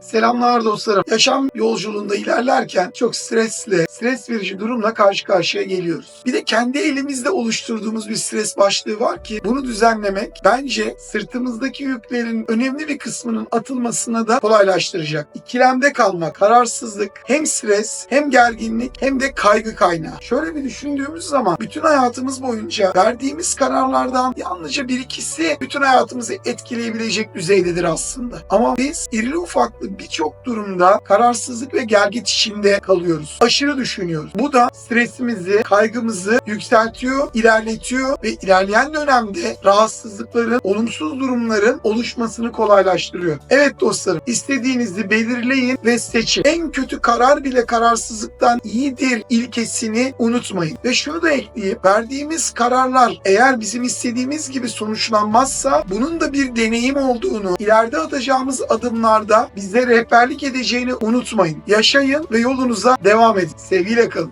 Selamlar dostlarım. Yaşam yolculuğunda ilerlerken çok stresli, stres verici durumla karşı karşıya geliyoruz. Bir de kendi elimizde oluşturduğumuz bir stres başlığı var ki bunu düzenlemek bence sırtımızdaki yüklerin önemli bir kısmının atılmasına da kolaylaştıracak. İkilemde kalmak, kararsızlık, hem stres, hem gerginlik, hem de kaygı kaynağı. Şöyle bir düşündüğümüz zaman bütün hayatımız boyunca verdiğimiz kararlardan yalnızca bir ikisi bütün hayatımızı etkileyebilecek düzeydedir aslında. Ama biz irili ufaklı birçok durumda kararsızlık ve gergit içinde kalıyoruz. Aşırı düşünüyoruz. Bu da stresimizi, kaygımızı yükseltiyor, ilerletiyor ve ilerleyen dönemde rahatsızlıkların, olumsuz durumların oluşmasını kolaylaştırıyor. Evet dostlarım, istediğinizi belirleyin ve seçin. En kötü karar bile kararsızlıktan iyidir ilkesini unutmayın. Ve şunu da ekleyip verdiğimiz kararlar eğer bizim istediğimiz gibi sonuçlanmazsa bunun da bir deneyim olduğunu, ileride atacağımız adımlarda bize rehberlik edeceğini unutmayın. Yaşayın ve yolunuza devam edin. Sevgiyle kalın.